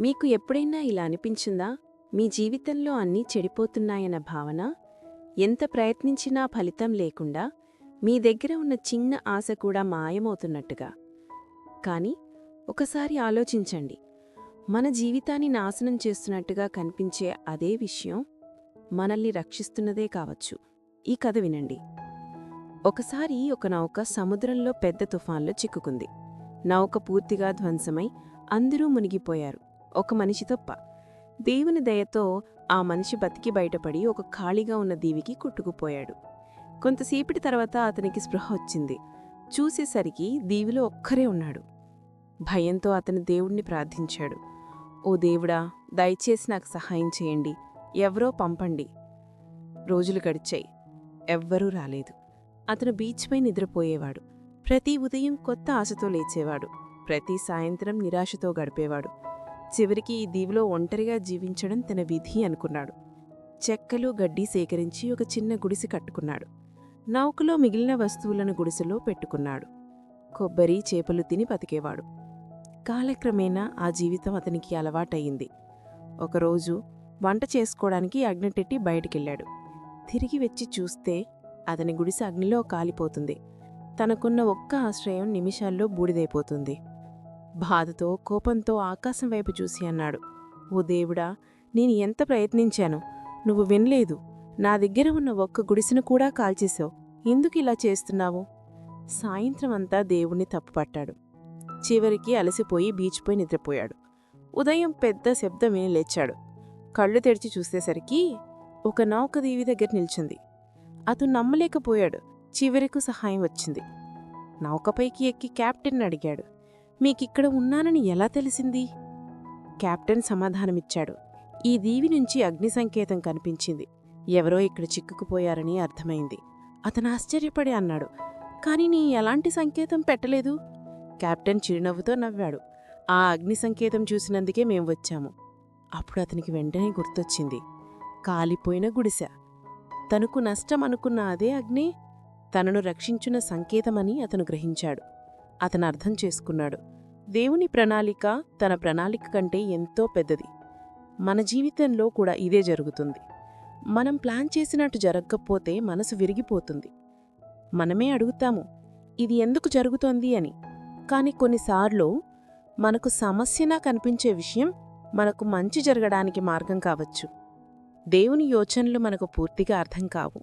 మీకు ఎప్పుడైనా ఇలా అనిపించిందా? మీ జీవితంలో అన్నీ చెడిపోతున్నాయన్న భావన? ఎంత ప్రయత్నించినా ఫలితం లేకుండా మీ దగ్గర ఉన్న చిన్న ఆశ కూడా మాయమవుతున్నట్టుగా. కాని ఒకసారి ఆలోచించండి. మన జీవితాన్ని నాశనం చేస్తున్నట్టుగా కనిపించే అదే విషయం మనల్ని రక్షిస్తున్నదే కావచ్చు. ఈ కథ వినండి. ఒకసారి ఒక నౌక సముద్రంలో పెద్ద తుఫాన్లో చిక్కుకుంది. నౌక పూర్తిగా ధ్వంసమై అందరూ మునిగిపోయారు. ఒక మనిషి తప్ప. దేవుని దయతో ఆ మనిషి బతికి బయటపడి ఒక ఖాళీగా ఉన్న దీవికి కొట్టుకుపోయాడు. కొంతసేపటి తర్వాత అతనికి స్పృహ వచ్చింది. చూసేసరికి దీవిలో ఒక్కరే ఉన్నాడు. భయంతో అతను దేవుణ్ణి ప్రార్థించాడు. ఓ దేవుడా దయచేసి నాకు సహాయం చేయండి. ఎవరో పంపండి. రోజులు గడిచాయి. ఎవ్వరూ రాలేదు. అతను బీచ్పై నిద్రపోయేవాడు. ప్రతి ఉదయం కొత్త ఆశతో లేచేవాడు. ప్రతి సాయంత్రం నిరాశతో గడిపేవాడు. చివరికి ఈ దీవిలో ఒంటరిగా జీవించడం తన విధి అనుకున్నాడు. చెక్కలు గడ్డి సేకరించి ఒక చిన్న గుడిసె కట్టుకున్నాడు. నౌకలో మిగిలిన వస్తువులను గుడిసెలో పెట్టుకున్నాడు. కొబ్బరి చేపలు తిని బతికేవాడు. కాలక్రమేణా ఆ జీవితం అతనికి అలవాటయింది. ఒకరోజు వంట చేసుకోవడానికి అగ్నిటెట్టి బయటికెళ్ళాడు. తిరిగి వచ్చి చూస్తే అతని గుడిసె అగ్నిలో కాలిపోతుంది. తనకున్న ఒక్క ఆశ్రయం నిమిషాల్లో బూడిదైపోతుంది. బాధతో కోపంతో ఆకాశం వైపు చూసి అన్నాడు. ఓ దేవుడా నేను ఎంత ప్రయత్నించాను? నువ్వు వినలేదు. నా దగ్గర ఉన్న ఒక్క గుడిసెను కూడా కాల్చేశావు. ఎందుకు ఇలా చేస్తున్నావు? సాయంత్రం అంతా దేవుణ్ణి తప్పుపట్టాడు. చివరికి అలసిపోయి బీచ్పై నిద్రపోయాడు. ఉదయం పెద్ద శబ్దం విని లేచాడు. కళ్ళు తెరిచి చూసేసరికి ఒక నౌక దీవి దగ్గర నిల్చుంది. అతను నమ్మలేకపోయాడు. చివరకు సహాయం వచ్చింది. నౌకపైకి ఎక్కి కెప్టెన్ అడిగాడు. మీకిక్కడ ఉన్నానని ఎలా తెలిసింది? కెప్టెన్ సమాధానమిచ్చాడు. ఈ దీవి నుంచి అగ్ని సంకేతం కనిపించింది. ఎవరో ఇక్కడ చిక్కుకుపోయారని అర్థమైంది. అతను ఆశ్చర్యపడి అన్నాడు. కాని నీ ఎలాంటి సంకేతం పెట్టలేదు? కెప్టెన్ చిరునవ్వుతో నవ్వాడు. ఆ అగ్ని సంకేతం చూసినందుకే మేం వచ్చాము. అప్పుడు అతనికి వెంటనే గుర్తొచ్చింది. కాలిపోయిన గుడిసె. తనకు నష్టం అనుకున్న అదే అగ్ని తనను రక్షించున సంకేతమని అతను గ్రహించాడు. అతను అర్థం చేసుకున్నాడు. దేవుని ప్రణాళిక తన ప్రణాళిక కంటే ఎంతో పెద్దది. మన జీవితంలో కూడా ఇదే జరుగుతుంది. మనం ప్లాన్ చేసినట్టు జరగకపోతే మనసు విరిగిపోతుంది. మనమే అడుగుతాము ఇది ఎందుకు జరుగుతోంది అని. కానీ కొన్నిసార్లు మనకు సమస్యనా కనిపించే విషయం మనకు మంచి జరగడానికి మార్గం కావచ్చు. దేవుని యోచనలు మనకు పూర్తిగా అర్థం కావు.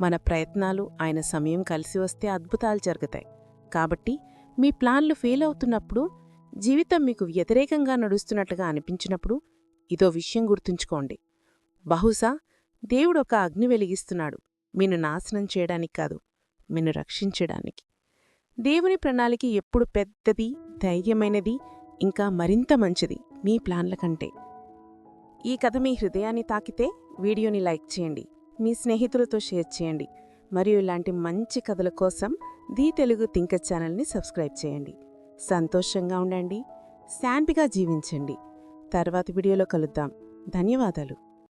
మన ప్రయత్నాలు ఆయన సమయం కలిసి వస్తే అద్భుతాలు జరుగుతాయి. కాబట్టి మీ ప్లాన్లు ఫెయిల్ అవుతున్నప్పుడు జీవితం మీకు వ్యతిరేకంగా నడుస్తున్నట్టుగా అనిపించినప్పుడు ఇదో విషయం గుర్తుంచుకోండి. బహుశా దేవుడు ఒక అగ్ని వెలిగిస్తున్నాడు. మీను నాశనం చేయడానికి కాదు మిన్ను రక్షించడానికి. దేవుని ప్రణాళిక ఎప్పుడు పెద్దది ధైర్యమైనది ఇంకా మరింత మంచిది మీ ప్లాన్ల కంటే. ఈ కథ మీ హృదయాన్ని తాకితే వీడియోని లైక్ చేయండి. మీ స్నేహితులతో షేర్ చేయండి. మరియు ఇలాంటి మంచి కథల కోసం ది తెలుగు థింకర్ ఛానల్ని సబ్స్క్రైబ్ చేయండి. సంతోషంగా ఉండండి. శాంతిగా జీవించండి. తర్వాతి వీడియోలో కలుద్దాం. ధన్యవాదాలు.